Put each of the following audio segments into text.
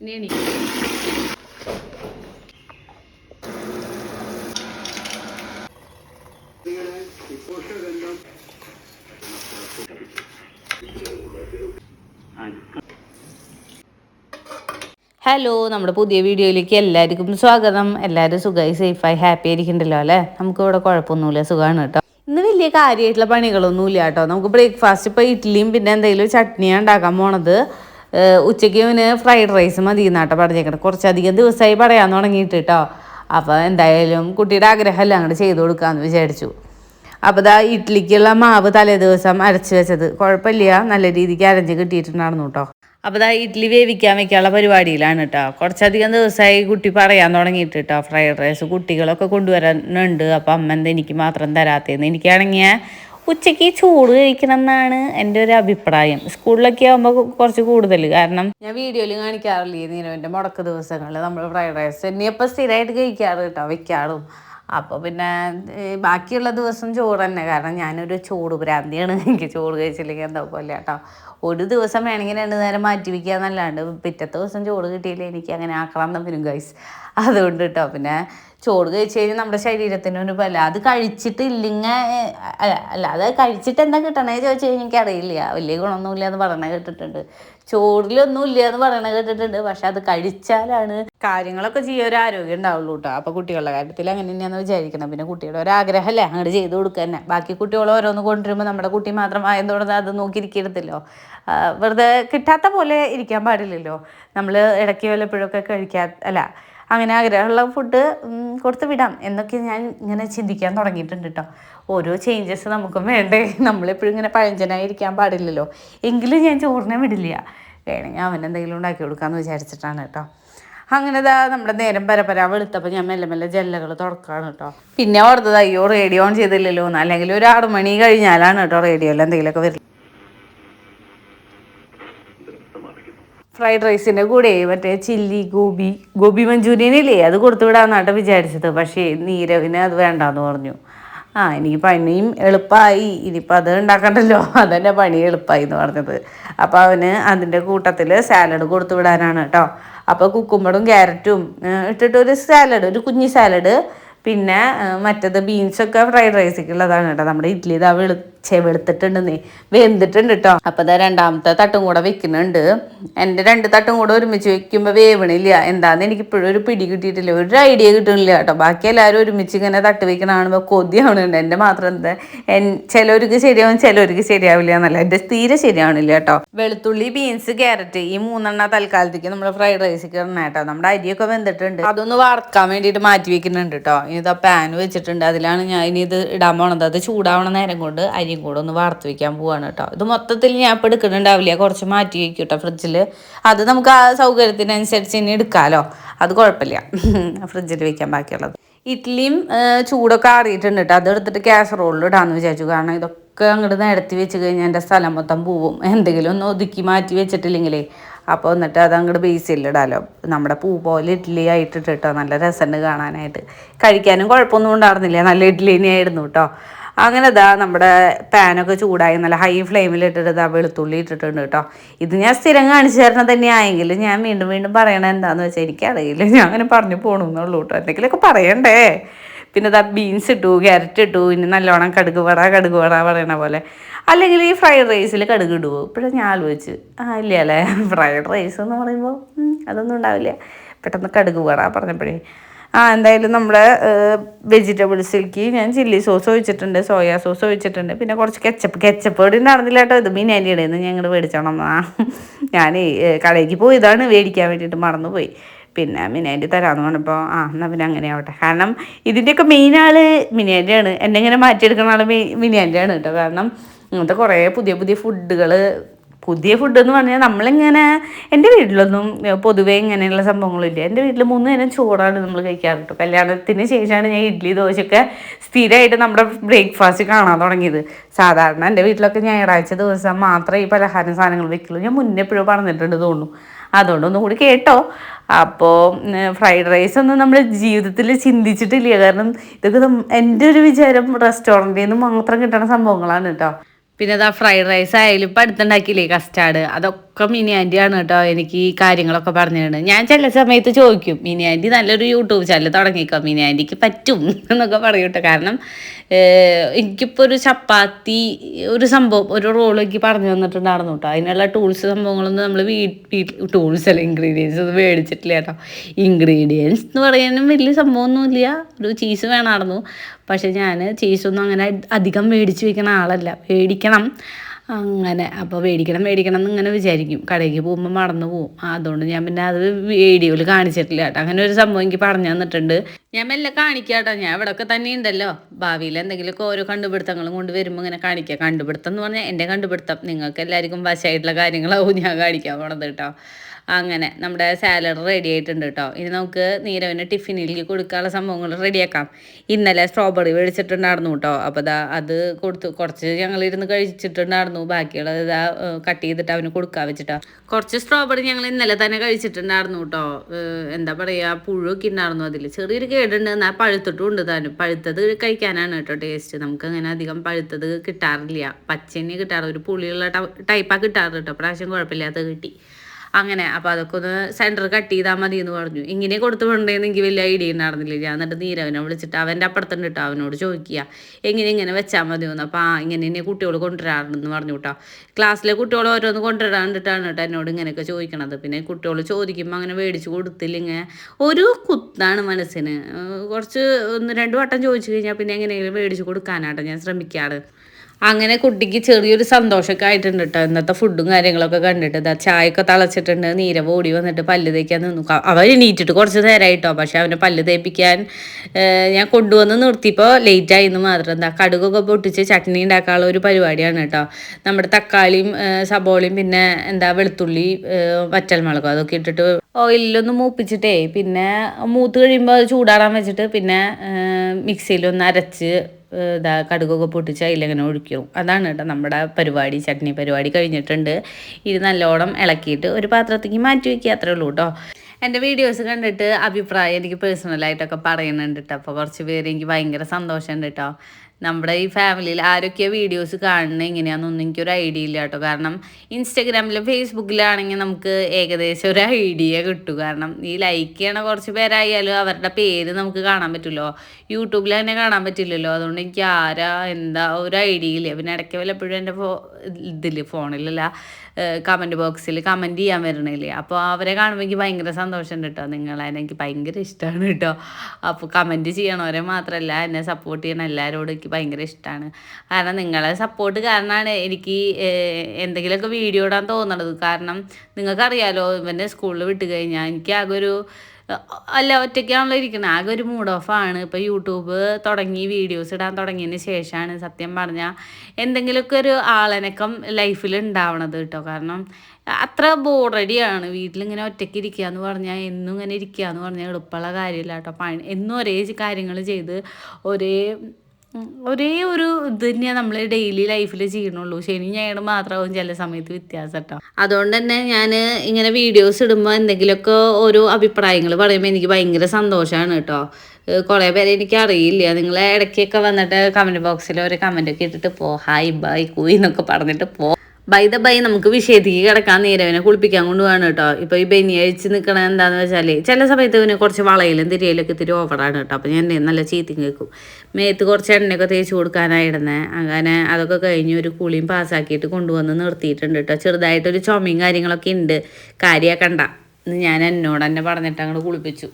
ഇനി എണീക്ക്. ഹലോ നമ്മുടെ പുതിയ വീഡിയോയിലേക്ക് എല്ലാവർക്കും സ്വാഗതം. എല്ലാവരും സുഖമായി സേഫായി ഹാപ്പി ആയിരിക്കണ്ടല്ലോ അല്ലേ? നമുക്ക് ഇവിടെ കുഴപ്പമൊന്നുമില്ല സുഖമാണ് കേട്ടോ. ഇന്ന് വലിയ കാര്യമായിട്ടുള്ള പണികളൊന്നുമില്ല കേട്ടോ. നമുക്ക് ബ്രേക്ക്ഫാസ്റ്റ് ഇപ്പോൾ ഇഡ്ഡലിയും പിന്നെ എന്തെങ്കിലും ചട്നിയാണ് ഉണ്ടാക്കാൻ പോണത്. ഉച്ചയ്ക്ക് ഇവന് ഫ്രൈഡ് റൈസ് മതി എന്നാട്ടോ പറഞ്ഞേക്കണം. കുറച്ചധികം ദിവസമായി പറയാൻ തുടങ്ങിയിട്ട് കേട്ടോ അപ്പോൾ എന്തായാലും കുട്ടിയുടെ ആഗ്രഹമല്ല അങ്ങോട്ട് ചെയ്തു കൊടുക്കാമെന്ന് വിചാരിച്ചു. അപ്പോൾ ഇതാ ഇഡ്ഡലിക്കുള്ള മാവ് തലേ ദിവസം അരച്ച് വെച്ചത്. കുഴപ്പമില്ല നല്ല രീതിക്ക് അരഞ്ഞ് കിട്ടിയിട്ടുണ്ടായിരുന്നു കേട്ടോ അപ്പോൾ ഇതാ ഇഡ്ഡലി വേവിക്കാൻ വെക്കാനുള്ള പരിപാടിയിലാണ് കേട്ടോ കുറച്ചധികം ദിവസമായി കുട്ടി പറയാൻ തുടങ്ങിയിട്ട് കേട്ടോ ഫ്രൈഡ് റൈസ് കുട്ടികളൊക്കെ കൊണ്ടുവരാനുണ്ട് അപ്പോൾ അമ്മ എന്താ എനിക്ക് മാത്രം തരാത്തേന്ന് എനിക്കാണെങ്കിൽ ഉച്ചയ്ക്ക് ചൂട് കഴിക്കണം എന്നാണ് എന്റെ ഒരു അഭിപ്രായം. സ്കൂളിലൊക്കെ ആകുമ്പോൾ കുറച്ച് കൂടുതൽ കാരണം ഞാൻ വീഡിയോയിൽ കാണിക്കാറില്ലേ നീരവന്റെ മുടക്ക് ദിവസങ്ങളിൽ? നമ്മൾ ഫ്രൈഡ് റൈസ് ഇനിയിപ്പോൾ സ്ഥിരമായിട്ട് കഴിക്കാറ് കേട്ടോ വെക്കാറും. അപ്പോൾ പിന്നെ ബാക്കിയുള്ള ദിവസം ചോറ് തന്നെ. കാരണം ഞാനൊരു ചൂട് ഭ്രാന്തിയാണ്. എനിക്ക് ചോറ് കഴിച്ചില്ലെങ്കിൽ എന്താ പോലെ കേട്ടോ. ഒരു ദിവസം വേണമെങ്കിൽ രണ്ട് നേരം മാറ്റി വയ്ക്കുക എന്നല്ലാണ്ട് പിറ്റത്തെ ദിവസം ചോറ് കിട്ടിയില്ല എനിക്ക് അങ്ങനെ ആക്രാന്തം വരും ഗൈസ് അതുകൊണ്ട് കേട്ടോ പിന്നെ ചോറ് കഴിച്ച് കഴിഞ്ഞാൽ നമ്മുടെ ശരീരത്തിന് ഒരു പല അത് കഴിച്ചിട്ട് ഇല്ലിങ്ങ അല്ല അത് കഴിച്ചിട്ട് എന്താ കിട്ടണേ ചോദിച്ചു കഴിഞ്ഞാൽ എനിക്കറിയില്ല. വലിയ ഗുണമൊന്നുമില്ല എന്ന് പറയണ കേട്ടിട്ടുണ്ട്. ചോറിലൊന്നും ഇല്ല എന്ന് പറയണ കേട്ടിട്ടുണ്ട്. പക്ഷെ അത് കഴിച്ചാലാണ് കാര്യങ്ങളൊക്കെ ചെയ്യാൻ ഒരു ആരോഗ്യം ഉണ്ടാവുള്ളൂ കേട്ടോ. അപ്പോൾ കുട്ടികളുടെ കാര്യത്തിൽ അങ്ങനെ തന്നെയാണെന്ന് വിചാരിക്കണം. പിന്നെ കുട്ടികളുടെ ഒരു ആഗ്രഹമല്ലേ അങ്ങോട്ട് ചെയ്ത് കൊടുക്കുക തന്നെ. ബാക്കി കുട്ടികൾ ഓരോന്ന് കൊണ്ടുവരുമ്പോൾ നമ്മുടെ കുട്ടി മാത്രം ആയതുകൊണ്ട് അത് നോക്കിയിരിക്കരുതല്ലോ വെറുതെ കിട്ടാത്ത പോലെ ഇരിക്കാൻ പാടില്ലല്ലോ. നമ്മൾ ഇടയ്ക്ക് വല്ലപ്പോഴൊക്കെ കഴിക്കാ അല്ല അങ്ങനെ ആഗ്രഹമുള്ള ഫുഡ് കൊടുത്ത് വിടാം. എന്നൊക്കെ ഞാൻ ഇങ്ങനെ ചിന്തിക്കാൻ തുടങ്ങിയിട്ടുണ്ട് കേട്ടോ ഓരോ ചേഞ്ചസ് നമുക്കും വേണ്ടേ. നമ്മളെപ്പോഴും ഇങ്ങനെ പഴഞ്ചനായിരിക്കാൻ പാടില്ലല്ലോ. എങ്കിലും ഞാൻ ചോറിനെ വിടില്ല. വേണമെങ്കിൽ അവൻ എന്തെങ്കിലും ഉണ്ടാക്കി കൊടുക്കാമെന്ന് വിചാരിച്ചിട്ടാണ് കേട്ടോ അങ്ങനെ ദാ നമ്മുടെ നേരം പരപര വെളുത്തപ്പോൾ ഞാൻ മെല്ലെ മെല്ലെ ജെല്ലകൾ തുറക്കാണ് കേട്ടോ പിന്നെ ഓർത്തത് അയ്യോ റേഡിയോ ഓൺ ചെയ്തില്ലല്ലോ എന്ന് അല്ലെങ്കിൽ ഒരു ആറു മണി കഴിഞ്ഞാലാണ് കേട്ടോ റേഡിയോയിൽ എന്തെങ്കിലുമൊക്കെ വരുന്നത് ഫ്രൈഡ് റൈസിന്റെ കൂടെ മറ്റേ ചില്ലി ഗോബി ഗോബി മഞ്ചൂരിയൻ ഇല്ലേ അത് കൊടുത്തു വിടാമെന്നാട്ടോ വിചാരിച്ചത്. പക്ഷേ നീരവിന് അത് വേണ്ടാന്ന് പറഞ്ഞു. ആ എനിക്ക് പണിയും എളുപ്പമായി ഇനിയിപ്പോൾ അത് ഉണ്ടാക്കണ്ടല്ലോ. അതന്നെ പണി എളുപ്പമായി എന്ന് പറഞ്ഞത്. അപ്പോൾ അവന് അതിന്റെ കൂട്ടത്തിൽ സാലഡ് കൊടുത്തു വിടാനാണ് കേട്ടോ അപ്പോൾ കുക്കുമ്പടും ക്യാരറ്റും ഇട്ടിട്ട് ഒരു സാലഡ് ഒരു കുഞ്ഞി സാലഡ് പിന്നെ മറ്റേത് ബീൻസൊക്കെ ഫ്രൈഡ് റൈസൊക്കെ ഉള്ളതാണ് കേട്ടോ നമ്മുടെ ഇഡ്ഡലി ഇതാ വെളുച്ചെ വെളുത്തിട്ടുണ്ടെന്നേ വെന്തിട്ടുണ്ട് കേട്ടോ അപ്പോൾ ഇതാ രണ്ടാമത്തെ തട്ടും കൂടെ വെക്കുന്നുണ്ട്. എന്റെ രണ്ട് തട്ടും കൂടെ ഒരുമിച്ച് വെക്കുമ്പോൾ വേവണില്ല. എന്താന്ന് എനിക്ക് ഇപ്പോഴും ഒരു പിടി കിട്ടിയിട്ടില്ല. ഒരു ഐഡിയ കിട്ടണില്ല കേട്ടോ ബാക്കി എല്ലാവരും ഒരുമിച്ച് ഇങ്ങനെ തട്ട് വെക്കണ കാണുമ്പോൾ കൊതിയാവണുണ്ട് എന്റെ മാത്രം എന്താ ചിലവർക്ക് ശരിയാവും ചിലവർക്ക് ശരിയാവില്ല എന്നല്ല. എന്റെ തീരെ ശരിയാവണില്ല കേട്ടോ വെളുത്തുള്ളി ബീൻസ് ക്യാരറ്റ് ഈ മൂന്നെണ്ണ തൽക്കാലത്തേക്ക് നമ്മൾ ഫ്രൈഡ് റൈസ് ഇടണം കേട്ടോ നമ്മുടെ അരിയൊക്കെ വെന്തിട്ടുണ്ട്. അതൊന്ന് വറക്കാൻ വേണ്ടിയിട്ട് മാറ്റി വെക്കുന്നുണ്ട് കേട്ടോ ഇതാ പാൻ വെച്ചിട്ടുണ്ട്. അതിലാണ് ഞാൻ ഇനി ഇത് ഇടാൻ പോണത്. അത് ചൂടാവണ നേരം കൊണ്ട് അരിയും കൂടെ ഒന്ന് വാർത്ത് വെക്കാൻ പോവാണ് കേട്ടോ. ഇത് മൊത്തത്തിൽ ഞാൻ ഇപ്പോൾ എടുക്കുന്നുണ്ടാവില്ല. കുറച്ച് മാറ്റി വയ്ക്കും കേട്ടോ ഫ്രിഡ്ജിൽ അത് നമുക്ക് ആ സൗകര്യത്തിനനുസരിച്ച് ഇനി എടുക്കാമല്ലോ അത് കുഴപ്പമില്ല. ഫ്രിഡ്ജിൽ വെക്കാൻ ബാക്കിയുള്ളത്. ഇഡ്ഡലിയും ചൂടൊക്കെ ആറിയിട്ടുണ്ട് കേട്ടോ. അതെടുത്തിട്ട് കാസറോളിൽ ഇടാമെന്ന് വിചാരിച്ചു. കാരണം ഇതൊക്കെ അങ്ങോട്ട് നിരത്തി വെച്ച് കഴിഞ്ഞാൽ എന്റെ സ്ഥലം മൊത്തം പോവും. എന്തെങ്കിലും ഒന്ന് ഒതുക്കി മാറ്റി വെച്ചിട്ടില്ലെങ്കിലേ. അപ്പോൾ എന്നിട്ട് അത് അങ്ങോട്ട് ബേസിലിടാലോ നമ്മുടെ പൂ പോലെ ഇഡ്ഡലി ആയിട്ടിട്ട് കേട്ടോ. നല്ല രസമുണ്ട് കാണാനായിട്ട്. കഴിക്കാനും കുഴപ്പമൊന്നും ഉണ്ടായിരുന്നില്ല. നല്ല ഇഡ്ഡലി തന്നെയായിരുന്നു കേട്ടോ. അങ്ങനെ ഇതാ നമ്മുടെ പാനൊക്കെ ചൂടായി നല്ല ഹൈ ഫ്ലെയിമിൽ ഇട്ടിട്ട് ഇതാ വെളുത്തുള്ളി ഇട്ടിട്ടുണ്ട് കേട്ടോ ഇത് ഞാൻ സ്ഥിരം കാണിച്ചു തരണം തന്നെയായെങ്കിൽ ഞാൻ വീണ്ടും വീണ്ടും പറയണ എന്താണെന്ന് വെച്ചാൽ എനിക്കറിയില്ല. ഞാൻ അങ്ങനെ പറഞ്ഞു പോകണമെന്നുള്ളൂ കേട്ടോ എന്തെങ്കിലുമൊക്കെ പറയണ്ടേ? പിന്നെ ഇതാ ബീൻസ് ഇട്ടു ക്യാരറ്റ് ഇട്ടു പിന്നെ നല്ലോണം കടുക് വട കടുക് വട പറയണ പോലെ. അല്ലെങ്കിൽ ഈ ഫ്രൈഡ് റൈസിൽ കടുക് ഇടുവോ? ഇപ്പോഴും ഞാൻ ആലോചിച്ച്. ആ ഇല്ല അല്ലേ ഫ്രൈഡ് റൈസ് എന്ന് പറയുമ്പോൾ അതൊന്നും ഉണ്ടാവില്ല. പെട്ടെന്ന് കടുക് വട പറഞ്ഞപ്പോഴേ ആ എന്തായാലും നമ്മുടെ വെജിറ്റബിൾസിലേക്ക് ഞാൻ ചില്ലി സോസ് ഒഴിച്ചിട്ടുണ്ട് സോയാ സോസ് ഒഴിച്ചിട്ടുണ്ട്. പിന്നെ കുറച്ച് കെച്ചപ്പ് കെച്ചപ്പ് ഇവിടെ ഉണ്ടായിരുന്നില്ല കേട്ടോ ഇത് ബിനാനിയുടെ നിന്ന് ഞങ്ങൾ മേടിച്ചോണം ആ ഞാൻ കടയിലേക്ക് പോയതാണ് മേടിക്കാൻ വേണ്ടിയിട്ട് മറന്നുപോയി. പിന്നെ മിനാന്റെ തരാമെന്ന് പറഞ്ഞപ്പോൾ ആ എന്നാൽ പിന്നെ അങ്ങനെ ആവട്ടെ. കാരണം ഇതിന്റെയൊക്കെ മെയിൻ ആൾ മിനാന്റെയാണ് എന്നെ ഇങ്ങനെ മാറ്റിയെടുക്കുന്ന ആൾ മിനാന്റെയാണ് കേട്ടോ. കാരണം ഇങ്ങനത്തെ കുറേ പുതിയ പുതിയ ഫുഡുകൾ പുതിയ ഫുഡ് എന്ന് പറഞ്ഞാൽ നമ്മളിങ്ങനെ എന്റെ വീട്ടിലൊന്നും പൊതുവേ ഇങ്ങനെയുള്ള സംഭവങ്ങളില്ല. എന്റെ വീട്ടിൽ മൂന്ന് നേരം ചോറാണ് നമ്മൾ കഴിക്കാറ് കേട്ടോ കല്യാണത്തിന് ശേഷമാണ് ഞാൻ ഇഡ്ഡലി ദോശയൊക്കെ സ്ഥിരമായിട്ട് നമ്മുടെ ബ്രേക്ക്ഫാസ്റ്റ് കാണാൻ തുടങ്ങിയത്. സാധാരണ എന്റെ വീട്ടിലൊക്കെ ഞായറാഴ്ച ദിവസം മാത്രമേ ഈ പലഹാരം സാധനങ്ങൾ വെക്കുള്ളൂ. ഞാൻ മുന്നേ എപ്പോഴും പറഞ്ഞിട്ടുണ്ട് തോന്നുന്നു. അതുകൊണ്ട് ഒന്നും കൂടി കേട്ടോ. അപ്പോൾ ഫ്രൈഡ് റൈസ് ഒന്നും നമ്മൾ ജീവിതത്തിൽ ചിന്തിച്ചിട്ടില്ല. കാരണം ഇതൊക്കെ എന്റെ ഒരു വിചാരം റെസ്റ്റോറന്റിൽ നിന്ന് മാത്രം കിട്ടുന്ന സംഭവങ്ങളാണ് കേട്ടോ. പിന്നെ അതാ ഫ്രൈഡ് റൈസ് ആയാലും ഇപ്പം അടുത്തുണ്ടാക്കിയില്ലേ കസ്റ്റാർഡ് അതൊക്കെ ഒക്കെ മിനി ആന്റിയാണ് കേട്ടോ എനിക്ക് ഈ കാര്യങ്ങളൊക്കെ പറഞ്ഞു തരുന്നത് ഞാൻ ചില സമയത്ത് ചോദിക്കും മിനി ആന്റി നല്ലൊരു യൂട്യൂബ് ചാനൽ തുടങ്ങിക്കോ? മിനി ആന്റിക്ക് പറ്റും? എന്നൊക്കെ പറയും കാരണം എനിക്കിപ്പോൾ ഒരു ചപ്പാത്തി ഒരു സംഭവം ഒരു റോൾ എനിക്ക് പറഞ്ഞു തന്നിട്ടുണ്ടായിരുന്നു കേട്ടോ. അതിനുള്ള ടൂൾസ് സംഭവങ്ങളൊന്നും നമ്മൾ വീട്ടിൽ ടൂൾസ് അല്ല ഇൻഗ്രീഡിയൻസ് ഒന്നും മേടിച്ചിട്ടില്ല കേട്ടോ. ഇൻഗ്രീഡിയൻസ് എന്ന് പറയാനും വലിയ സംഭവമൊന്നുമില്ല. ഒരു ചീസ് വേണമായിരുന്നു. പക്ഷെ ഞാൻ ചീസൊന്നും അങ്ങനെ അധികം മേടിച്ച് വെക്കുന്ന ആളല്ല. മേടിക്കണം. അങ്ങനെ. അപ്പോൾ മേടിക്കണം മേടിക്കണം എന്ന് ഇങ്ങനെ വിചാരിക്കും. കടയ്ക്ക് പോകുമ്പോൾ മറന്നു പോകും അതുകൊണ്ട് ഞാൻ പിന്നെ അത് വീഡിയോയിൽ കാണിച്ചിട്ടില്ല കേട്ടോ. അങ്ങനെ ഒരു സംഭവം എനിക്ക് പറഞ്ഞു തന്നിട്ടുണ്ട്. ഞാൻ മെല്ലെ കാണിക്കാട്ടോ. ഞാൻ ഇവിടെയൊക്കെ തന്നെ ഉണ്ടല്ലോ. ഭാവിയിൽ എന്തെങ്കിലുമൊക്കെ ഓരോ കണ്ടുപിടുത്തങ്ങളും കൊണ്ട് വരുമ്പോൾ ഇങ്ങനെ കാണിക്കുക കണ്ടുപിടുത്തം എന്ന് പറഞ്ഞാൽ എന്റെ കണ്ടുപിടുത്തം. നിങ്ങൾക്ക് എല്ലാവർക്കും വശമായിട്ടുള്ള കാര്യങ്ങളാവും ഞാൻ കാണിക്കാൻ പോണത് കേട്ടോ അങ്ങനെ നമ്മുടെ സാലഡ് റെഡി ആയിട്ടുണ്ട് കേട്ടോ ഇനി നമുക്ക് നീരവിന് ടിഫിനിലേക്ക് കൊടുക്കാനുള്ള സംഭവങ്ങൾ റെഡിയാക്കാം ഇന്നലെ സ്ട്രോബെറി മേടിച്ചിട്ടുണ്ടായിരുന്നു കേട്ടോ അപ്പോൾ ദാ അത് കൊടുത്തു. കുറച്ച് ഞങ്ങൾ ഇരുന്ന് കഴിച്ചിട്ടുണ്ടായിരുന്നു. ബാക്കിയുള്ളത് ഇതാ കട്ട് ചെയ്തിട്ട് അവന് കൊടുക്കാൻ വെച്ചിട്ടോ. കുറച്ച് സ്ട്രോബെറി ഞങ്ങൾ ഇന്നലെ തന്നെ കഴിച്ചിട്ടുണ്ടായിരുന്നു കേട്ടോ എന്താ പറയുക പുഴുവൊക്കെ ഉണ്ടായിരുന്നു അതിൽ ചെറിയൊരു കേടുണ്ട് എന്നാൽ പഴുത്തിട്ടും ഉണ്ട് താനും. പഴുത്തത് കഴിക്കാനാണ് കേട്ടോ ടേസ്റ്റ് നമുക്ക് അങ്ങനെ അധികം പഴുത്തത് കിട്ടാറില്ല. പച്ചനെ കിട്ടാറ് ഒരു പുളിയുള്ള ടൈപ്പാണ് കിട്ടാറ് കേട്ടോ. പ്രാവശ്യം കുഴപ്പമില്ലാത്ത കിട്ടി. അങ്ങനെ അപ്പോൾ അതൊക്കെ ഒന്ന് സെന്റർ കട്ട് ചെയ്താൽ മതി എന്ന് പറഞ്ഞു. ഇങ്ങനെ കൊടുത്തു കൊണ്ടേന്ന് എനിക്ക് വലിയ ഐഡിയ ഉണ്ടായിരുന്നില്ല. ഞാൻ എന്നിട്ട് നീരവനെ വിളിച്ചിട്ട് അവന്റെ അപ്പുറത്തുണ്ട് കേട്ടോ അവനോട് ചോദിക്കുക. എങ്ങനെ ഇങ്ങനെ വെച്ചാൽ മതി എന്ന് അപ്പോൾ ആ ഇങ്ങനെ എന്നെ കുട്ടികൾ കൊണ്ടുവരാറുണ്ടെന്ന് പറഞ്ഞു കേട്ടോ ക്ലാസ്സിലെ കുട്ടികൾ ഓരോന്ന് കൊണ്ടുവരാണ്ടിട്ടാണ് കേട്ടോ എന്നോട് ഇങ്ങനെയൊക്കെ ചോദിക്കണത്. പിന്നെ കുട്ടികൾ ചോദിക്കുമ്പോൾ അങ്ങനെ മേടിച്ച് കൊടുത്തില്ലെങ്കിൽ ഒരു കുത്താണ് മനസ്സിന്. കുറച്ച് ഒന്ന് രണ്ട് വട്ടം ചോദിച്ചു കഴിഞ്ഞാൽ പിന്നെ എങ്ങനെയെങ്കിലും മേടിച്ച് കൊടുക്കാനാട്ടോ ഞാൻ ശ്രമിക്കാറ്. അങ്ങനെ കുട്ടിക്ക് ചെറിയൊരു സന്തോഷമൊക്കെ ആയിട്ടുണ്ട് കേട്ടോ ഇന്നത്തെ ഫുഡും കാര്യങ്ങളൊക്കെ കണ്ടിട്ട്. ഇതാ ചായയൊക്കെ തളച്ചിട്ടുണ്ട്. നീരവ് ഓടി വന്നിട്ട് പല്ല് തേക്കാൻ നിന്നു. അവൻ എണീറ്റിട്ട് കുറച്ച് നേരമായിട്ടോ പക്ഷെ അവനെ പല്ല് തേപ്പിക്കാൻ ഞാൻ കൊണ്ടുവന്ന് നിർത്തിയപ്പോൾ ലേറ്റ് ആയിന്ന് മാത്രം. എന്താ കടുകൊക്കെ പൊട്ടിച്ച് ചട്നി ഉണ്ടാക്കാനുള്ള ഒരു പരിപാടിയാണ് കേട്ടോ നമ്മുടെ തക്കാളിയും സബോളിയും പിന്നെ എന്താ വെളുത്തുള്ളി വറ്റൽമുളകും അതൊക്കെ ഇട്ടിട്ട് ഓയിലൊന്ന് മൂപ്പിച്ചിട്ടേ പിന്നെ മൂത്ത് കഴിയുമ്പോൾ അത് ചൂടാറാൻ വെച്ചിട്ട് പിന്നെ മിക്സിയിലൊന്ന് അരച്ച് ഇതാ കടുകൊക്കെ പൊട്ടിച്ച് അതിലിങ്ങനെ ഒഴിക്കും. അതാണ് കേട്ടോ നമ്മുടെ പരിപാടി ചട്നി പരിപാടി കഴിഞ്ഞിട്ടുണ്ട്. ഇത് നല്ലോണം ഇളക്കിയിട്ട് ഒരു പാത്രത്തേക്ക് മാറ്റി വയ്ക്കുക അത്രേ ഉള്ളൂ കേട്ടോ. എന്റെ വീഡിയോസ് കണ്ടിട്ട് അഭിപ്രായം എനിക്ക് പേഴ്സണലായിട്ടൊക്കെ പറയുന്നുണ്ട് കേട്ടോ. അപ്പോൾ കുറച്ച് പേര് എനിക്ക് ഭയങ്കര സന്തോഷമുണ്ട് കേട്ടോ. നമ്മുടെ ഈ ഫാമിലിയിൽ ആരൊക്കെ വീഡിയോസ് കാണുന്നത് എങ്ങനെയാണെന്നൊന്നും എനിക്കൊരു ഐഡിയ ഇല്ല കേട്ടോ. കാരണം ഇൻസ്റ്റഗ്രാമിലും ഫേസ്ബുക്കിലാണെങ്കിൽ നമുക്ക് ഏകദേശം ഒരു ഐഡിയ കിട്ടും. കാരണം ഈ ലൈക്ക് ചെയ്യണ കുറച്ച് പേരായാലും അവരുടെ പേര് നമുക്ക് കാണാൻ പറ്റുമല്ലോ യൂട്യൂബിൽ തന്നെ കാണാൻ പറ്റില്ലല്ലോ. അതുകൊണ്ട് എനിക്ക് ആരാ എന്താ ഒരു ഐഡിയ ഇല്ല. പിന്നെ ഇടയ്ക്ക് വല്ലപ്പോഴും എന്റെ ഫോ ഇതിൽ ഫോണിലല്ല കമന്റ് ബോക്സിൽ കമന്റ് ചെയ്യാൻ വരണില്ലേ അപ്പോൾ അവരെ കാണുമ്പോൾ എനിക്ക് ഭയങ്കര സന്തോഷമുണ്ട് കേട്ടോ. നിങ്ങളെ എനിക്ക് ഭയങ്കര ഇഷ്ടമാണ് കേട്ടോ. അപ്പോൾ കമന്റ് ചെയ്യണവരെ മാത്രമല്ല എന്നെ സപ്പോർട്ട് ചെയ്യണ എല്ലാവരോടും എനിക്ക് ഭയങ്കര ഇഷ്ടമാണ് കാരണം നിങ്ങളെ സപ്പോർട്ട് കാരണമാണ് എനിക്ക് എന്തെങ്കിലുമൊക്കെ വീഡിയോ ഇടാൻ തോന്നണത്. കാരണം നിങ്ങൾക്കറിയാലോ ഇവന്റെ സ്കൂളിൽ വിട്ട് കഴിഞ്ഞാൽ എനിക്ക് ആകെ ഒരു അല്ല ഒറ്റയ്ക്കാണല്ലോ ഇരിക്കുന്നത് ആകെ ഒരു മൂഡ് ഓഫാണ് ഇപ്പോൾ യൂട്യൂബ് തുടങ്ങി വീഡിയോസ് ഇടാൻ തുടങ്ങിയതിന് ശേഷമാണ് സത്യം പറഞ്ഞാൽ എന്തെങ്കിലുമൊക്കെ ഒരു ആളനക്കം ലൈഫിൽ ഉണ്ടാവണത് കേട്ടോ കാരണം അത്ര ബോറടിയാണ് വീട്ടിലിങ്ങനെ ഒറ്റയ്ക്ക് ഇരിക്കുക എന്ന് പറഞ്ഞാൽ എന്നും ഇങ്ങനെ ഇരിക്കുക എന്ന് പറഞ്ഞാൽ എളുപ്പമുള്ള കാര്യമില്ല കേട്ടോ പണി എന്നും ഒരേ കാര്യങ്ങൾ ചെയ്ത് ഒരേ ഒരേ ഒരു ഇത് തന്നെയാണ് നമ്മൾ ഡെയിലി ലൈഫിൽ ചെയ്യണുള്ളൂ. ശനി ഞായറും മാത്രമാവും ചില സമയത്ത് വ്യത്യാസം കേട്ടോ അതുകൊണ്ട് തന്നെ ഞാൻ ഇങ്ങനെ വീഡിയോസ് ഇടുമ്പോൾ എന്തെങ്കിലുമൊക്കെ ഓരോ അഭിപ്രായങ്ങൾ പറയുമ്പോൾ എനിക്ക് ഭയങ്കര സന്തോഷമാണ് കേട്ടോ കുറെ കുറേ പേരെ എനിക്ക് അറിയില്ല. നിങ്ങൾ ഇടയ്ക്കൊക്കെ വന്നിട്ട് കമന്റ് ബോക്സിൽ ഒരു ഒക്കെ ഇട്ടിട്ട് പോ. ഹായ് ബൈ കൂയി എന്നൊക്കെ പറഞ്ഞിട്ട് പോ. ബൈ ദ ബൈ നമുക്ക് വിഷയത്തേക്ക് കിടക്കാൻ നേരവനെ കുളിപ്പിക്കാൻ കൊണ്ടുപോകാണ് കേട്ടോ. ഇപ്പോൾ ഈ ബനി അഴിച്ച് നിൽക്കണ എന്താന്ന് വെച്ചാൽ ചില സമയത്ത് ഇവന് കുറച്ച് വളയിലും തിരിയലൊക്കെ ഇത്തിരി ഓവറാണ് കേട്ടോ. അപ്പോൾ ഞാൻ നല്ല ചീത്തിങ് കേൾക്കും. മേത്ത് കുറച്ച് എണ്ണയൊക്കെ തേച്ച് കൊടുക്കാനായിരുന്നെ അങ്ങനെ അതൊക്കെ കഴിഞ്ഞ് ഒരു കുളിയും പാസ്സാക്കിയിട്ട് കൊണ്ടുവന്ന് നിർത്തിയിട്ടുണ്ട് കേട്ടോ. ചെറുതായിട്ടൊരു ചുമയും കാര്യങ്ങളൊക്കെ ഉണ്ട്. കാര്യമാക്കണ്ട ഞാൻ എന്നോട് തന്നെ പറഞ്ഞിട്ട് അങ്ങോട്ട് കുളിപ്പിച്ചു.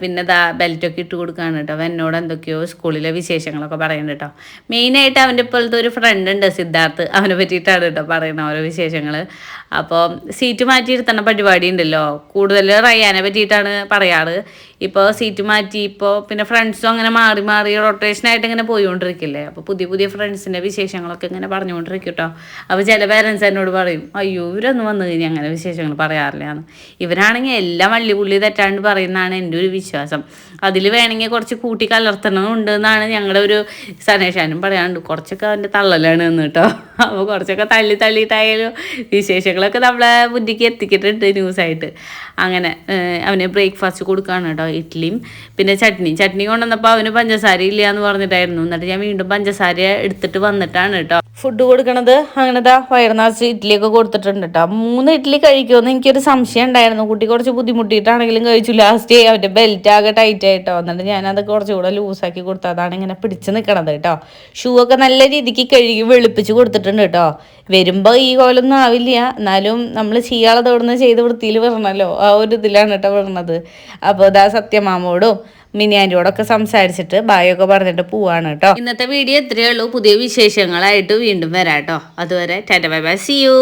പിന്നെ ദാ ബെൽറ്റൊക്കെ ഇട്ട് കൊടുക്കുകയാണ് കേട്ടോ. അവൻ എന്നോട് എന്തൊക്കെയോ സ്കൂളിലെ വിശേഷങ്ങളൊക്കെ പറയുന്നുണ്ട് കേട്ടോ. മെയിനായിട്ട് അവന്റെ ഇപ്പോഴത്തെ ഒരു ഫ്രണ്ട് ഉണ്ട് സിദ്ധാർത്ഥ് അവനെ പറ്റിയിട്ടാണ് കേട്ടോ പറയുന്നത് ഓരോ വിശേഷങ്ങൾ അപ്പോൾ സീറ്റ് മാറ്റിയിരുത്തണ പരിപാടി ഉണ്ടല്ലോ. കൂടുതൽ റയ്യാനെ പറ്റിയിട്ടാണ് പറയാറ്. ഇപ്പോൾ സീറ്റ് മാറ്റി ഇപ്പോൾ പിന്നെ ഫ്രണ്ട്സും അങ്ങനെ മാറി മാറി റൊട്ടേഷൻ റൊട്ടേഷനായിട്ട് ഇങ്ങനെ പോയിക്കൊണ്ടിരിക്കില്ലേ അപ്പോൾ പുതിയ പുതിയ ഫ്രണ്ട്സിന്റെ വിശേഷങ്ങളൊക്കെ ഇങ്ങനെ പറഞ്ഞുകൊണ്ടിരിക്കും കേട്ടോ അപ്പോൾ ചില പേരൻസ് എന്നോട് പറയും അയ്യോ ഇവരൊന്നും വന്നു കഴിഞ്ഞാൽ അങ്ങനെ വിശേഷങ്ങൾ പറയാറില്ല പറയാമെന്ന് ഇവരാണെങ്കിൽ എല്ലാം വള്ളിപുള്ളി തെറ്റാണ്ട് പറയുന്നതാണ് എന്റെ ഒരു വിശ്വാസം. അതിൽ വേണമെങ്കിൽ കുറച്ച് കൂട്ടി കലർത്തണമുണ്ട് എന്നാണ് ഞങ്ങളുടെ ഒരു സനേഷാനും പറയാനുണ്ട്. കുറച്ചൊക്കെ അവന്റെ തള്ളലാണ് എന്ന് കേട്ടോ അപ്പോൾ കുറച്ചൊക്കെ തള്ളി തള്ളിയിട്ടായാലും വിശേഷങ്ങളൊക്കെ നമ്മളെ ബുദ്ധിക്ക് എത്തിക്കിട്ടുണ്ട് ന്യൂസായിട്ട് അങ്ങനെ അവന് ബ്രേക്ക്ഫാസ്റ്റ് കൊടുക്കുകയാണ് കേട്ടോ ഇഡ്ഡലിയും പിന്നെ ചട്നി ചട്നി കൊണ്ടുവന്നപ്പോൾ അവന് പഞ്ചസാര ഇല്ല എന്ന് പറഞ്ഞിട്ടായിരുന്നു. എന്നിട്ട് ഞാൻ വീണ്ടും പഞ്ചസാര എടുത്തിട്ട് വന്നിട്ടാണ് കേട്ടോ. ഫുഡ് കൊടുക്കണത് അങ്ങനെ ദാ വയറ് നിറച്ച് ഇഡ്ഡലിയൊക്കെ കൊടുത്തിട്ടുണ്ട് കേട്ടോ. മൂന്ന് ഇഡ്ഡലി കഴിക്കുമെന്ന് എനിക്കൊരു സംശയം ഉണ്ടായിരുന്നു. കുട്ടി കുറച്ച് ബുദ്ധിമുട്ടിയിട്ടാണെങ്കിലും കഴിച്ചു. ലാസ്റ്റ് അവന്റെ ബെൽറ്റ് ആകെ ടൈറ്റ് ആയിട്ടോ. എന്നിട്ട് ഞാനത് കുറച്ചുകൂടെ ലൂസാക്കി കൊടുത്തു. അതാണ് ഇങ്ങനെ പിടിച്ച് നിൽക്കണത് കേട്ടോ. ഷൂ ഒക്കെ നല്ല രീതിക്ക് കഴുകി വെളുപ്പിച്ച് കൊടുത്തിട്ടുണ്ട് കേട്ടോ. വരുമ്പോൾ ഈ കോലൊന്നും ആവില്ല. എന്നാലും നമ്മൾ ചെയ്യാളെ തുടർന്ന് ചെയ്ത് വൃത്തിയിൽ വരണമല്ലോ ആ ഒരു ഇതിലാണ് കേട്ടോ വരണത് അപ്പോൾ ഇതാ സത്യമാമോടും മിനിയാന്റെയോടൊക്കെ സംസാരിച്ചിട്ട് ബായൊക്കെ പറഞ്ഞിട്ട് പോവാണ് കേട്ടോ. ഇന്നത്തെ വീഡിയോ ഇത്രയേ ഉള്ളൂ. പുതിയ വിശേഷങ്ങളായിട്ട് വീണ്ടും വരാം കേട്ടോ. അതുവരെ tata bye bye. See you